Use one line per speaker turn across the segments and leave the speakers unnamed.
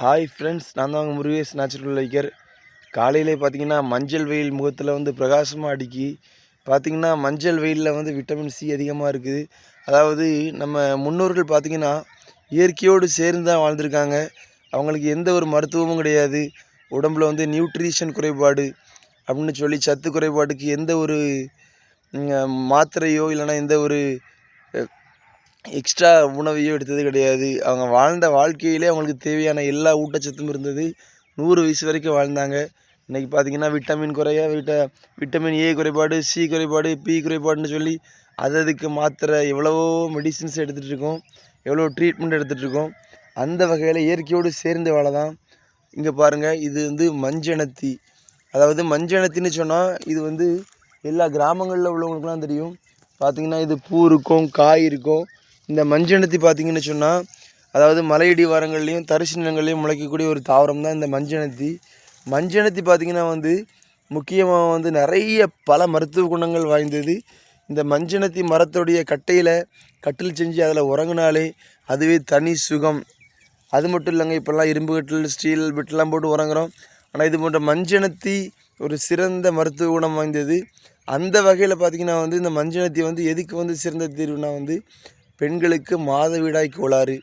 Hi friends நான் தான் உங்கள் முருகேஷ் நேச்சுரல் லைக்கர் காலையிலே பார்த்தீங்கன்னா மஞ்சள் வெயில் முகத்தில் வந்து பிரகாசமாக அடிக்கி பார்த்தீங்கன்னா மஞ்சள் வெயிலில் வந்து விட்டமின் சி அதிகமாக இருக்குது. அதாவது நம்ம முன்னோர்கள் பார்த்தீங்கன்னா இயற்கையோடு சேர்ந்து தான் வாழ்ந்திருக்காங்க. அவங்களுக்கு எந்த ஒரு மருத்துவமும் கிடையாது. உடம்புல வந்து நியூட்ரிஷன் குறைபாடு அப்படின்னு சொல்லி சத்து குறைபாடுக்கு எந்த ஒரு மாத்திரையோ இல்லைன்னா எந்த ஒரு எக்ஸ்ட்ரா உணவையோ எடுத்தது கிடையாது. அவங்க வாழ்ந்த வாழ்க்கையிலே அவங்களுக்கு தேவையான எல்லா ஊட்டச்சத்தும் இருந்தது. நூறு வயசு வரைக்கும் வாழ்ந்தாங்க. இன்றைக்கி பார்த்தீங்கன்னா விட்டமின் குறைய விட்ட விட்டமின் ஏ குறைபாடு சி குறைபாடு பி குறைபாடுன்னு சொல்லி அது அதுக்கு மாத்திரை எவ்வளவோ மெடிசின்ஸ் எடுத்துகிட்டு இருக்கோம். எவ்வளோ ட்ரீட்மெண்ட் எடுத்துகிட்டு இருக்கோம். அந்த வகையில் இயற்கையோடு சேர்ந்து வாழ தான் இங்கே பாருங்கள் இது வந்து மஞ்சனத்தி. அதாவது மஞ்சனத்தின்னு சொன்னால் இது வந்து எல்லா கிராமங்களில் உள்ளவங்களுக்குலாம் தெரியும். பார்த்திங்கன்னா இது பூ இருக்கும் காய் இருக்கும். இந்த மஞ்சனத்தி பார்த்தீங்கன்னு சொன்னால் அதாவது மலையடி வாரங்கள்லேயும் தரிசு நிலங்கள்லேயும் முளைக்கக்கூடிய ஒரு தாவரம் தான் இந்த மஞ்சனத்தி மஞ்சனத்தி பார்த்தீங்கன்னா வந்து முக்கியமாக வந்து நிறைய பல மருத்துவ குணங்கள் வாய்ந்தது. இந்த மஞ்சனத்தி மரத்துடைய கட்டையில் கட்டில் செஞ்சு அதில் உறங்கினாலே அதுவே தனி சுகம். அது மட்டும் இல்லைங்க இப்போல்லாம் இரும்பு கட்டில் ஸ்டீல் பெட்டெல்லாம் போட்டு உறங்குறோம். ஆனால் இது போன்ற மஞ்சனத்தி ஒரு சிறந்த மருத்துவ குணம் வாய்ந்தது. அந்த வகையில் பார்த்திங்கன்னா வந்து இந்த மஞ்சனத்தி வந்து எதுக்கு வந்து சிறந்த தீர்வுனா வந்து பெண்களுக்கு மாதவிடாய் கோளாறு.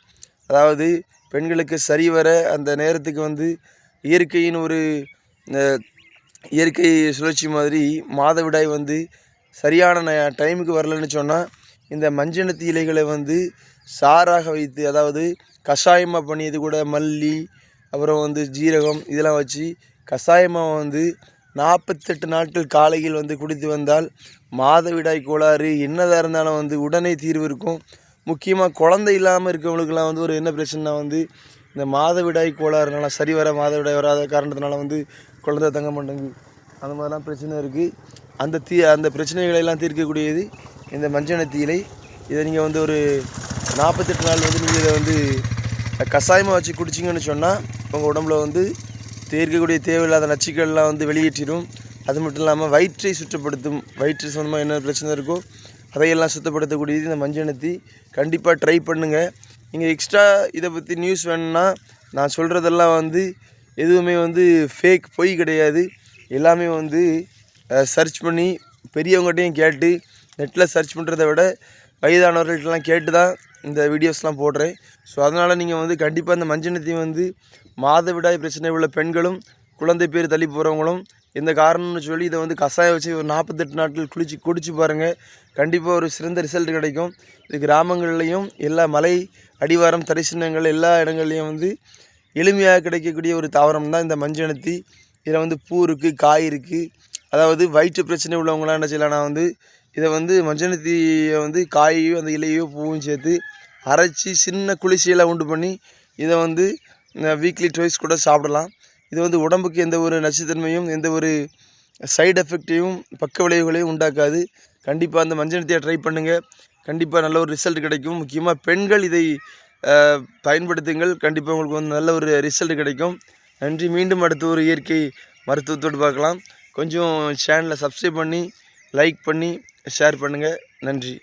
அதாவது பெண்களுக்கு சரிவர அந்த நேரத்துக்கு வந்து இயற்கையின் ஒரு இயற்கை சுழற்சி மாதிரி மாதவிடாய் வந்து சரியான டைமுக்கு வரலன்னு சொன்னால் இந்த மஞ்சனத்தி இலைகளை வந்து சாராக வைத்து அதாவது கஷாயமாக பண்ணி இது கூட மல்லி அப்புறம் வந்து ஜீரகம் இதெல்லாம் வச்சு கஷாயமாக வந்து நாற்பத்தெட்டு நாட்கள் காலையில் வந்து குடித்து வந்தால் மாதவிடாய் கோளாறு என்னதாக இருந்தாலும் வந்து உடனே தீர்வு இருக்கும். முக்கியமாக குழந்தை இல்லாமல் இருக்கவங்களுக்குலாம் வந்து ஒரு என்ன பிரச்சனைனா வந்து இந்த மாதவிடாய் கோளாறுனால சரி வர மாதவிடாய் வராத காரணத்தினால வந்து குழந்தை தங்க மாட்டேங்குது. அந்த மாதிரிலாம் பிரச்சனை இருக்குது அந்த தீ அந்த பிரச்சனைகளை எல்லாம் தீர்க்கக்கூடியது இந்த மஞ்சள் தீலை இதை நீங்கள் வந்து ஒரு நாற்பத்தெட்டு நாள் வந்து நீங்கள் இதை வந்து கஷாயமாக வச்சு குடிச்சிங்கன்னு சொன்னால் உங்கள் உடம்புல வந்து தீர்க்கக்கூடிய தேவையில்லாத நச்சுக்கள்லாம் வந்து வெளியேற்றிடும். அது மட்டும் இல்லாமல் வயிற்றை சுத்தப்படுத்தும் வயிற்று சம்மந்தமாக என்ன பிரச்சனை இருக்கோ அதையெல்லாம் சுத்தப்படுத்தக்கூடியது இந்த மஞ்சனத்தி கண்டிப்பாக ட்ரை பண்ணுங்கள் நீங்கள் எக்ஸ்ட்ரா இதை பற்றி நியூஸ் வேணும்னா நான் சொல்கிறதெல்லாம் வந்து எதுவுமே வந்து ஃபேக் பொய் கிடையாது. எல்லாமே வந்து சர்ச் பண்ணி பெரியவங்ககிட்டையும் கேட்டு நெட்டில் சர்ச் பண்ணுறத விட வயதானவர்கள்ட்டலாம் கேட்டு தான் இந்த வீடியோஸ்லாம் போடுறேன். ஸோ அதனால் நீங்கள் வந்து கண்டிப்பாக இந்த மஞ்சனத்தி வந்து மாதவிடாய் பிரச்சனை உள்ள பெண்களும் குழந்தை பேர் தள்ளி போகிறவங்களும் இந்த காரணம்னு சொல்லி இதை வந்து கஷாயம் வச்சு ஒரு நாற்பத்தெட்டு நாட்கள் குளிச்சு குடிச்சு பாருங்கள் கண்டிப்பாக ஒரு சிறந்த ரிசல்ட் கிடைக்கும். இது கிராமங்கள்லேயும் எல்லா மலை அடிவாரம் தரிசனங்கள் எல்லா இடங்கள்லையும் வந்து எளிமையாக கிடைக்கக்கூடிய ஒரு தாவரம் தான் இந்த மஞ்சனத்தி இதில் வந்து பூ இருக்குது காய் இருக்குது அதாவது வயிற்று பிரச்சனை உள்ளவங்களாம் என்ன செய்யலாம் வந்து இதை வந்து மஞ்சனத்தியை வந்து காயையும் அந்த இலையோ பூவும் சேர்த்து அரைச்சி சின்ன குளிர்ச்சியெல்லாம் உண்டு பண்ணி இதை வந்து வீக்லி ட்வைஸ் கூட சாப்பிடலாம். இது வந்து உடம்புக்கு எந்த ஒரு நச்சுத்தன்மையும் எந்த ஒரு சைடு எஃபெக்டையும் பக்க விளைவுகளையும் உண்டாக்காது. கண்டிப்பாக அந்த மஞ்சனத்தியை ட்ரை பண்ணுங்கள் கண்டிப்பாக நல்ல ஒரு ரிசல்ட் கிடைக்கும். முக்கியமாக பெண்கள் இதை பயன்படுத்துங்கள். கண்டிப்பாக உங்களுக்கு வந்து நல்ல ஒரு ரிசல்ட் கிடைக்கும். நன்றி. மீண்டும் அடுத்த ஒரு இயற்கை மருத்துவத்தோடு பார்க்கலாம். கொஞ்சம் சேனலை சப்ஸ்கிரைப் பண்ணி லைக் பண்ணி ஷேர் பண்ணுங்கள் நன்றி.